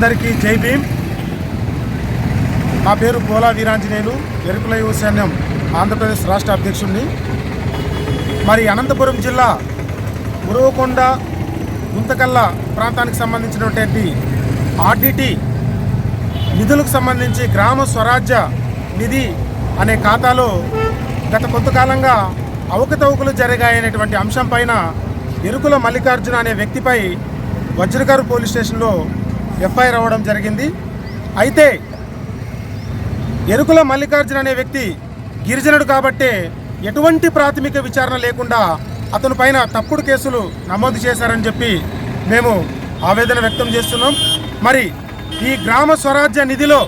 అందరికీ జై భీమ్. నా పేరు పోలా వీరాంజనేయులు. ఎరుకుల యువ సైన్యం ఆంధ్రప్రదేశ్ రాష్ట్ర అధ్యక్షుడిని మరి అనంతపురం జిల్లా మురవకొండ గుంతకల్ల ప్రాంతానికి సంబంధించినటువంటి ఆర్డిటి నిధులకు సంబంధించి గ్రామ స్వరాజ్య నిధి అనే ఖాతాలో గత కొంతకాలంగా అవకతవకలు జరిగాయనేటువంటి అంశం పైన ఎరుకుల మల్లికార్జున అనే వ్యక్తిపై వజ్రగారు పోలీస్ స్టేషన్లో ఎఫ్ఐఆర్ అవ్వడం జరిగింది. అయితే ఎరుకుల మల్లికార్జున అనే వ్యక్తి గిరిజనుడు కాబట్టే ఎటువంటి ప్రాథమిక విచారణ లేకుండా అతని పైన తప్పుడు కేసులు నమోదు చేశారని చెప్పి మేము ఆవేదన వ్యక్తం చేస్తున్నాం. మరి ఈ గ్రామ స్వరాజ్య నిధిలో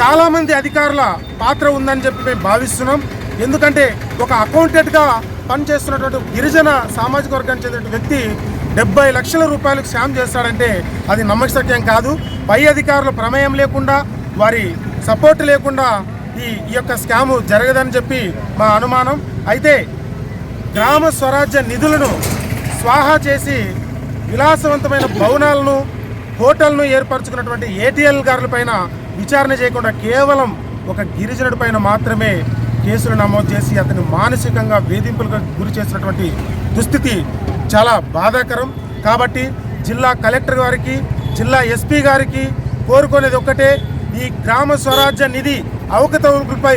చాలామంది అధికారుల పాత్ర ఉందని చెప్పి మేము భావిస్తున్నాం. ఎందుకంటే ఒక అకౌంటెంట్గా పనిచేస్తున్నటువంటి గిరిజన సామాజిక వర్గానికి చెందిన వ్యక్తి డెబ్బై లక్షల రూపాయలకు శామ్ చేస్తాడంటే అది నమ్మశక్యం కాదు. పై అధికారుల ప్రమేయం లేకుండా వారి సపోర్ట్ లేకుండా ఈ ఈ యొక్క స్కాము జరగదని చెప్పి మా అనుమానం. అయితే గ్రామ స్వరాజ్య నిధులను స్వాహా చేసి విలాసవంతమైన భవనాలను హోటల్ను ఏర్పరచుకున్నటువంటి ఏటీఎల్ గారులపైన విచారణ చేయకుండా కేవలం ఒక గిరిజనుడి పైన మాత్రమే కేసులు నమోదు చేసి అతను మానసికంగా వేధింపులకు గురి చేసినటువంటి దుస్థితి చాలా బాధాకరం. కాబట్టి జిల్లా కలెక్టర్ గారికి జిల్లా ఎస్పీ గారికి కోరుకునేది ఒక్కటే ఈ గ్రామ స్వరాజ్య నిధి అవకతవకలపై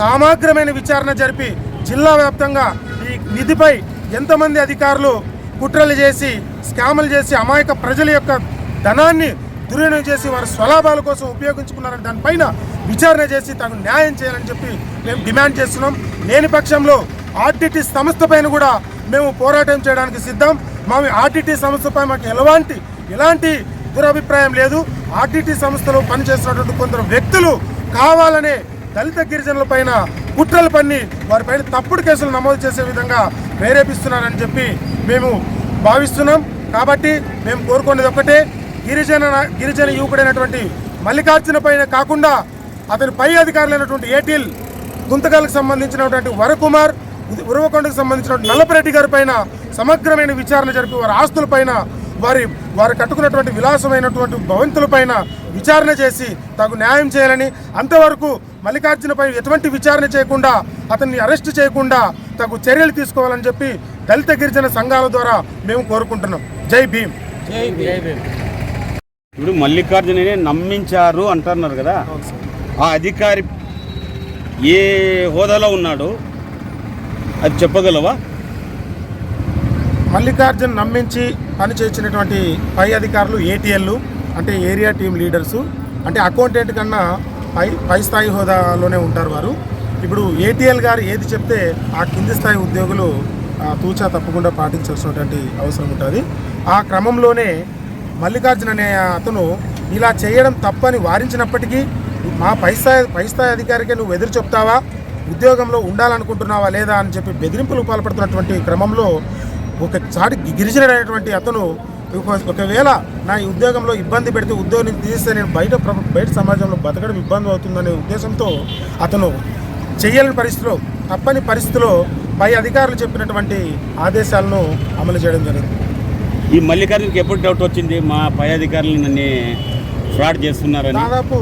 సమగ్రమైన విచారణ జరిపి జిల్లా వ్యాప్తంగా ఈ నిధిపై ఎంతమంది అధికారులు కుట్రలు చేసి స్కాములు చేసి అమాయక ప్రజల యొక్క ధనాన్ని దుర్వినియోగం చేసి వారి స్వలాభాల కోసం ఉపయోగించుకున్నారని దానిపైన విచారణ చేసి తాను న్యాయం చేయాలని చెప్పి మేము డిమాండ్ చేస్తున్నాం. లేని పక్షంలో ఆర్టీటీ సంస్థ పైన కూడా మేము పోరాటం చేయడానికి సిద్ధం. మా ఆర్టీటీ సంస్థపై మాకు ఎలాంటి ఎలాంటి దురభిప్రాయం లేదు. ఆర్టీటీ సంస్థలో పనిచేస్తున్నటువంటి కొందరు వ్యక్తులు కావాలనే దళిత గిరిజనుల పైన కుట్రలు పన్ని వారిపైన తప్పుడు కేసులు నమోదు చేసే విధంగా ప్రేరేపిస్తున్నారని చెప్పి మేము భావిస్తున్నాం. కాబట్టి మేము కోరుకునేది ఒక్కటే గిరిజన గిరిజన యువకుడైనటువంటి మల్లికార్జున పైన కాకుండా అతని పై అధికారులైనటువంటి ఏటిల్ గుంతకాలకు సంబంధించినటువంటి వరకుమార్ ఉరవకొండకు సంబంధించినటువంటి నల్లపరెడ్డి గారి పైన సమగ్రమైన విచారణ జరిపి వారి ఆస్తులపైన వారి వారు కట్టుకున్నటువంటి విలాసమైనటువంటి భవంతులపైన విచారణ చేసి తగు న్యాయం చేయాలని అంతవరకు మల్లికార్జునపై ఎటువంటి విచారణ చేయకుండా అతన్ని అరెస్ట్ చేయకుండా తగు చర్యలు తీసుకోవాలని చెప్పి దళిత గిరిజన సంఘాల ద్వారా మేము కోరుకుంటున్నాం. జై భీమ్. ఇప్పుడు మల్లికార్జుననే నమ్మించారు అంటున్నారు కదా. ఆ అధికారి ఏ హోదాలో ఉన్నాడు అది చెప్పగలవా? మల్లికార్జున్ నమ్మించి పనిచేసినటువంటి పై అధికారులు ఏటీఎల్లు అంటే ఏరియా టీమ్ లీడర్సు అంటే అకౌంటెంట్ కన్నా పై పై స్థాయి హోదాలోనే ఉంటారు వారు. ఇప్పుడు ఏటీఎల్ గారు ఏది చెప్తే ఆ కింది స్థాయి ఉద్యోగులు తూచా తప్పకుండా పాటించాల్సినటువంటి అవసరం ఉంటుంది. ఆ క్రమంలోనే మల్లికార్జున్ అనే అతను ఇలా చేయడం తప్పని వారించినప్పటికీ మా పై స్థాయి పై స్థాయి అధికారికే నువ్వు ఎదురు చెప్తావా? ఉద్యోగంలో ఉండాలనుకుంటున్నావా లేదా అని చెప్పి బెదిరింపులు పాల్పడుతున్నటువంటి క్రమంలో ఒక చాటి గిరిజనుడైనటువంటి అతను ఒక- ఒకవేళ నా ఉద్యోగంలో ఇబ్బంది పెడితే ఉద్యోగం తీస్తే నేను బయట బయట సమాజంలో బతకడం ఇబ్బంది అవుతుందనే ఉద్దేశంతో అతను చేయలేని పరిస్థితిలో తప్పని పరిస్థితిలో పై అధికారులు చెప్పినటువంటి ఆదేశాలను అమలు చేయడం జరిగింది. ఈ మల్లికార్జునకి ఎప్పుడు డౌట్ వచ్చింది? మా పై అధికారులు నన్ను ఫ్రాడ్ చేస్తున్నారని. దాదాపు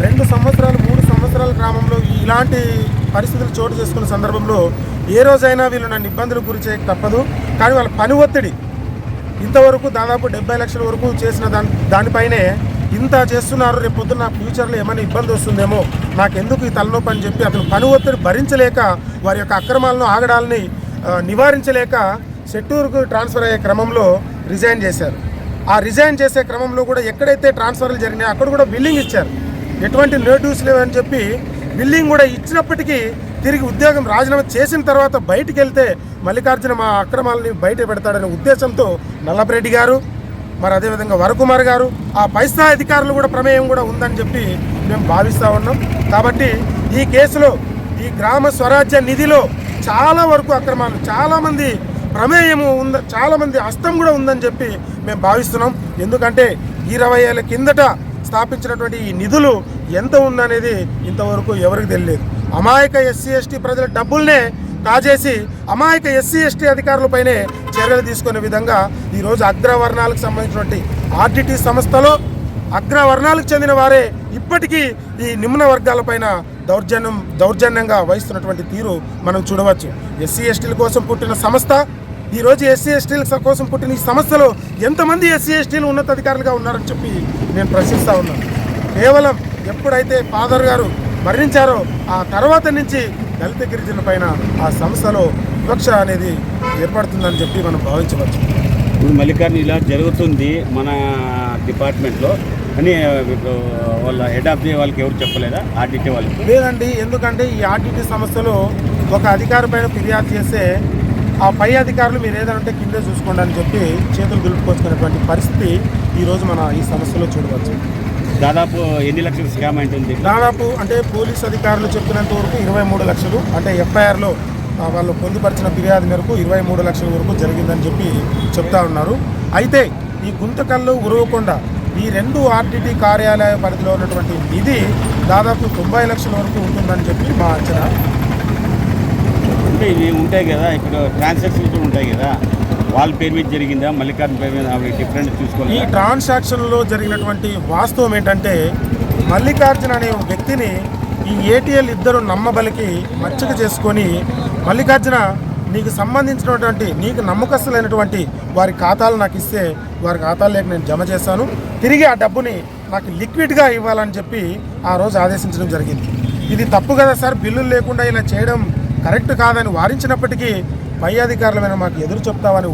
రెండు సంవత్సరాలు మూడు సంవత్సరాల గ్రామంలో ఇలాంటి పరిస్థితులు చోటు చేసుకున్న సందర్భంలో ఏ రోజైనా వీళ్ళు నన్ను ఇబ్బందులు గురి చేయక తప్పదు. కానీ వాళ్ళ పని ఒత్తిడి ఇంతవరకు దాదాపు డెబ్బై లక్షల వరకు చేసిన దాని దానిపైనే ఇంత చేస్తున్నారు రేపు పొద్దున్న ఫ్యూచర్లో ఏమైనా ఇబ్బంది వస్తుందేమో నాకెందుకు ఈ తలనొప్పి అని చెప్పి అతను పని ఒత్తిడి భరించలేక వారి యొక్క అక్రమాలను ఆగడాలని నివారించలేక సెట్టూరుకు ట్రాన్స్ఫర్ అయ్యే క్రమంలో రిజైన్ చేశారు. ఆ రిజైన్ చేసే క్రమంలో కూడా ఎక్కడైతే ట్రాన్స్ఫర్లు జరిగినాయో అక్కడ కూడా బిల్లింగ్ ఇచ్చారు. ఎటువంటి నోటీస్ లేవని చెప్పి బిల్లింగ్ కూడా ఇచ్చినప్పటికీ తిరిగి ఉద్యోగం రాజీనామా చేసిన తర్వాత బయటికి వెళ్తే మల్లికార్జున మా అక్రమాలని బయట పెడతాడనే ఉద్దేశంతో నల్లపరెడ్డి గారు మరి అదేవిధంగా వరకుమార్ గారు ఆ పైస్థా అధికారులు కూడా ప్రమేయం కూడా ఉందని చెప్పి మేము భావిస్తూ ఉన్నాం. కాబట్టి ఈ కేసులో ఈ గ్రామ స్వరాజ్య నిధిలో చాలా వరకు అక్రమాలు చాలామంది ప్రమేయము ఉంద చాలామంది హస్తం కూడా ఉందని చెప్పి మేము భావిస్తున్నాం. ఎందుకంటే ఇరవై ఏళ్ళ కిందట స్థాపించినటువంటి ఈ నిధులు ఎంత ఉందనేది ఇంతవరకు ఎవరికి తెలియదు అమాయక ఎస్సీ ఎస్టీ ప్రజల డబ్బుల్నే కాజేసి అమాయక ఎస్సీ ఎస్టీ అధికారులపైనే చర్యలు తీసుకునే విధంగా ఈరోజు అగ్రవర్ణాలకు సంబంధించినటువంటి ఆర్డిటి సంస్థలో అగ్రవర్ణాలకు చెందిన వారే ఇప్పటికీ ఈ నిమ్న వర్గాలపైన దౌర్జన్యం దౌర్జన్యంగా వహిస్తున్నటువంటి తీరు మనం చూడవచ్చు. ఎస్సీ ఎస్టీల కోసం పుట్టిన సంస్థ ఈ రోజు ఎస్సీ ఎస్టీల కోసం పుట్టిన ఈ సంస్థలో ఎంతమంది ఎస్సీ ఎస్టీలు ఉన్నతాధికారులుగా ఉన్నారని చెప్పి నేను ప్రశ్నిస్తా ఉన్నాను కేవలం ఎప్పుడైతే ఫాదర్ గారు మరణించారో ఆ తర్వాత నుంచి దళిత గిరిజనుల పైన ఆ సంస్థలో వివక్ష అనేది ఏర్పడుతుందని చెప్పి మనం భావించవచ్చు. ఇప్పుడు మల్లికార్జున ఇలా జరుగుతుంది మన డిపార్ట్మెంట్లో. అని వాళ్ళ హెడ్ ఆఫ్ ది వాళ్ళకి ఎవరు చెప్పలేదా? ఆర్డిటీ వాళ్ళకి? లేదండి ఎందుకంటే ఈ ఆర్టీటీ సంస్థలో ఒక అధికారి పైన ఫిర్యాదు చేస్తే ఆ పై అధికారులు మీరు ఏదైనా ఉంటే కిందే చూసుకోండి అని చెప్పి చేతులు దులుపుకొచ్చుకునేటువంటి పరిస్థితి ఈరోజు మన ఈ సమస్యలో చూడవచ్చు. దాదాపు ఎన్ని లక్షల స్కామ్ ఉంటుంది దాదాపు అంటే పోలీస్ అధికారులు చెప్పినంత వరకు ఇరవై మూడు లక్షలు. అంటే ఎఫ్ఐఆర్లో వాళ్ళు పొందుపరిచిన ఫిర్యాదు మేరకు ఇరవై మూడు లక్షల వరకు జరిగిందని చెప్పి చెప్తా ఉన్నారు. అయితే ఈ గుంతకల్లు ఉరవకొండ ఈ రెండు ఆర్టీటీ కార్యాలయ పరిధిలో ఉన్నటువంటి నిధి దాదాపు తొంభై లక్షల వరకు ఉంటుందని చెప్పి మా అంచనా. అంటే ఇవి ఉంటాయి కదా ఇప్పుడు ట్రాన్సాక్షన్స్ కూడా ఉంటాయి కదా. వాళ్ళ పేరు మీద జరిగిందా మల్లికార్జున పేరు మీద అవి డిఫరెంట్ ఈ ట్రాన్సాక్షన్లో జరిగినటువంటి వాస్తవం ఏంటంటే మల్లికార్జున అనే వ్యక్తిని ఈ ఏటీఎల్ ఇద్దరు నమ్మబలికి మచ్చక చేసుకొని మల్లికార్జున నీకు సంబంధించినటువంటి నీకు నమ్మకస్తులైనటువంటి వారి ఖాతాలు నాకు ఇస్తే వారి ఖాతాల్లోకి నేను జమ చేస్తాను. తిరిగి ఆ డబ్బుని నాకు లిక్విడ్గా ఇవ్వాలని చెప్పి ఆ రోజు ఆదేశించడం జరిగింది. ఇది తప్పు కదా సార్? బిల్లులు లేకుండా ఇలా చేయడం కరెక్ట్ కాదని వారించినప్పటికీ పై అధికారులమైన మాకు ఎదురు చెప్తావని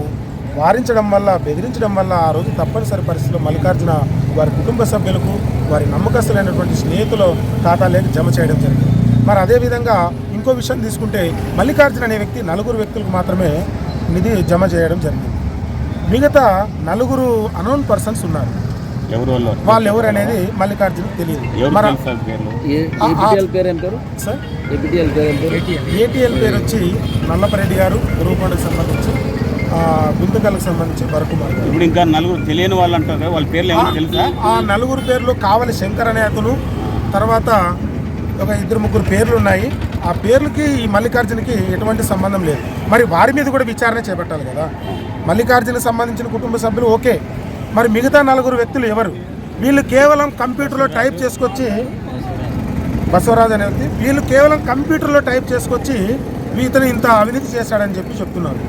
వారించడం వల్ల బెదిరించడం వల్ల ఆ రోజు తప్పనిసరి పరిస్థితిలో మల్లికార్జున వారి కుటుంబ సభ్యులకు వారి నమ్మకస్తులైనటువంటి స్నేహితుల ఖాతాలోకి జమ చేయడం జరిగింది. మరి అదేవిధంగా ఇంకో విషయం తీసుకుంటే మల్లికార్జున అనే వ్యక్తి నలుగురు వ్యక్తులకు మాత్రమే నిధి జమ చేయడం జరిగింది. మిగతా నలుగురు అనౌన్ పర్సన్స్ ఉన్నారు. ఎవరు వాళ్ళు వాళ్ళు ఎవరు అనేది మల్లికార్జునకు తెలియదు. ఏటీఎల్. పేరు వచ్చి నల్లపరెడ్డి గారు రూపండకు సంబంధించి ఆ, గుంతకల్కి సంబంధించి వరకుమార్ ఇప్పుడు ఇంకా నలుగురు తెలియని వాళ్ళు అంటారు? వాళ్ళ పేర్లు ఏమైనా తెలుసా? ఆ నలుగురు పేర్లు కావలి శంకర్ అనే అతను తర్వాత ఒక ఇద్దరు ముగ్గురు పేర్లు ఉన్నాయి. ఆ పేర్లకి ఈ మల్లికార్జునకి ఎటువంటి సంబంధం లేదు. మరి వారి మీద కూడా విచారణ చేపట్టాలి కదా. మల్లికార్జునకి సంబంధించిన కుటుంబ సభ్యులు ఓకే. మరి మిగతా నలుగురు వ్యక్తులు ఎవరు? వీళ్ళు కేవలం కంప్యూటర్లో టైప్ చేసుకొచ్చి బసవరాజు అనే వ్యక్తి వీళ్ళు కేవలం కంప్యూటర్లో టైప్ చేసుకొచ్చి ఇతను ఇంత అవినీతి చేశాడని చెప్పి చెప్తున్నారు.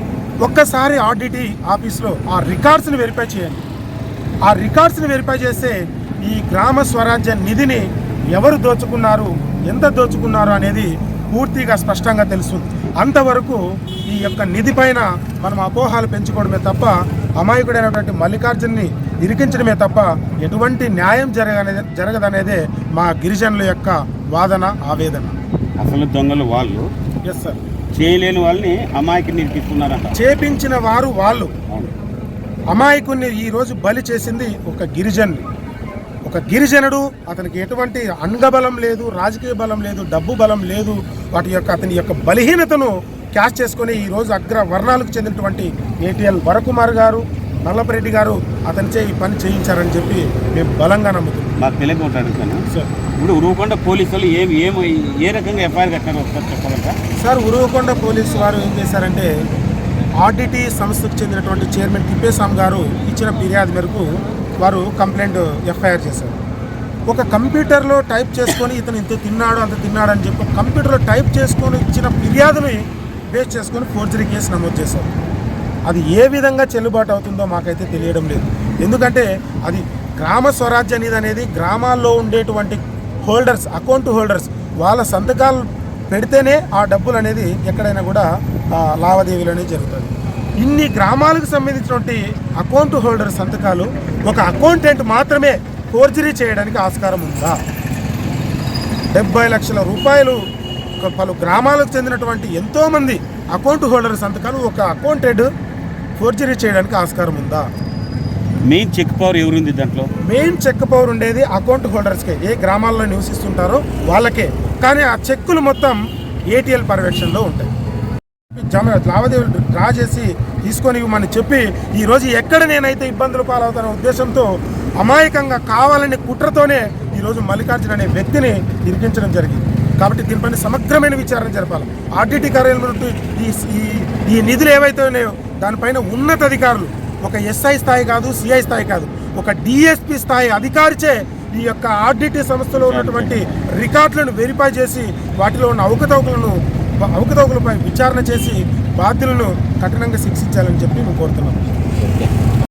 ఒక్కసారి ఆర్డిటీ ఆఫీస్లో ఆ రికార్డ్స్ని వెరిఫై చేయండి. ఆ రికార్డ్స్ని వెరిఫై చేస్తే ఈ గ్రామ స్వరాజ్య నిధిని ఎవరు దోచుకున్నారు ఎంత దోచుకున్నారు అనేది పూర్తిగా స్పష్టంగా తెలుస్తుంది. అంతవరకు ఈ యొక్క నిధి పైన మనం అపోహాలు పెంచుకోవడమే తప్ప అమాయకుడైనటువంటి మల్లికార్జున్ని ఇరికించడమే తప్ప ఎటువంటి న్యాయం జరగనేది జరగదనేదే మా గిరిజనుల యొక్క వాదన ఆవేదన. అసలు దొంగలు వాళ్ళు? ఎస్ సార్ చేయలేని వాళ్ళని అమాయకి నిరికిస్తున్నారంట. చేపించిన వారు వాళ్ళు. అమాయకుణ్ణి ఈరోజు బలి చేసింది ఒక గిరిజనుని ఒక గిరిజనుడు అతనికి ఎటువంటి అంగబలం లేదు రాజకీయ బలం లేదు డబ్బు బలం లేదు వాటి యొక్క అతని యొక్క బలహీనతను క్యాష్ చేసుకొని ఈరోజు అగ్ర వర్ణాలకు చెందినటువంటి ఏటీఎల్ వరకుమార్ గారు నల్లపరెడ్డి గారు అతనిచే ఈ పని చేయించారని చెప్పి మేము బలంగా నమ్ముతున్నాం. మాకు తెలియక సార్. సార్. ఇప్పుడు ఉరువుకొండ పోలీసులు ఏమి ఏమి ఏ రకంగా ఎఫ్ఐఆర్ కట్టారు ఒకసారి చెప్పగలరా? సార్ ఉరువకొండ పోలీసు వారు ఏం చేశారంటే ఆర్డిటీ సంస్థకు చెందినటువంటి చైర్మన్ తిప్పేస్వామి గారు ఇచ్చిన ఫిర్యాదు మేరకు వారు కంప్లైంట్ ఎఫ్ఐఆర్ చేశారు. ఒక కంప్యూటర్లో టైప్ చేసుకొని ఇతను ఇంత తిన్నాడు అంత తిన్నాడు అని చెప్పి కంప్యూటర్లో టైప్ చేసుకొని ఇచ్చిన ఫిర్యాదుని బేస్ చేసుకొని ఫోర్జరీ కేసు నమోదు చేశారు. అది ఏ విధంగా చెల్లుబాటు అవుతుందో మాకైతే తెలియడం లేదు. ఎందుకంటే అది గ్రామ స్వరాజ్య నిధి అనేది గ్రామాల్లో ఉండేటువంటి హోల్డర్స్ అకౌంట్ హోల్డర్స్ వాళ్ళ సంతకాలు పెడితేనే ఆ డబ్బులు అనేది ఎక్కడైనా కూడా లావాదేవీలు అనేది జరుగుతుంది. ఇన్ని గ్రామాలకు సంబంధించినటువంటి అకౌంట్ హోల్డర్ సంతకాలు ఒక అకౌంటెంట్ మాత్రమే ఫోర్జరీ చేయడానికి ఆస్కారం ఉందా? డెబ్బై లక్షల రూపాయలు ఒక పలు గ్రామాలకు చెందినటువంటి ఎంతోమంది అకౌంట్ హోల్డర్ సంతకాలు ఒక అకౌంటెంట్ ఫోర్జరీ చేయడానికి ఆస్కారం ఉందా? మెయిన్ చెక్ పవర్ ఎవరుంది దాంట్లో? మెయిన్ చెక్ పవర్ ఉండేది అకౌంట్ హోల్డర్స్కే ఏ గ్రామాల్లో నివసిస్తుంటారో వాళ్ళకే. కానీ ఆ చెక్కులు మొత్తం ఏటీఎల్ పర్యవేక్షణలో ఉంటాయి. జమ లావాదేవీలు డ్రా చేసి తీసుకొని ఇవ్వమని చెప్పి ఈరోజు ఎక్కడ నేనైతే ఇబ్బందులు పాలవుతాన ఉద్దేశంతో అమాయకంగా కావాలనే కుట్రతోనే ఈరోజు మల్లికార్జున అనే వ్యక్తిని ఇరికించడం జరిగింది. కాబట్టి దీనిపైన సమగ్రమైన విచారణ జరపాలి. ఆర్టీటీ కార్యాలయం ఈ- ఈ నిధులు ఏవైతే ఉన్నాయో దానిపైన ఉన్నత అధికారులు ఒక ఎస్ఐ స్థాయి కాదు సిఐ స్థాయి కాదు ఒక డిఎస్పి స్థాయి అధికారిచే ఈ యొక్క ఆర్డిటి సంస్థలో ఉన్నటువంటి రికార్డులను వెరిఫై చేసి వాటిలో ఉన్న అవకతవకలను అవకతవకలపై విచారణ చేసి బాధ్యులను కఠినంగా శిక్షించాలని చెప్పి మేము కోరుతున్నాం.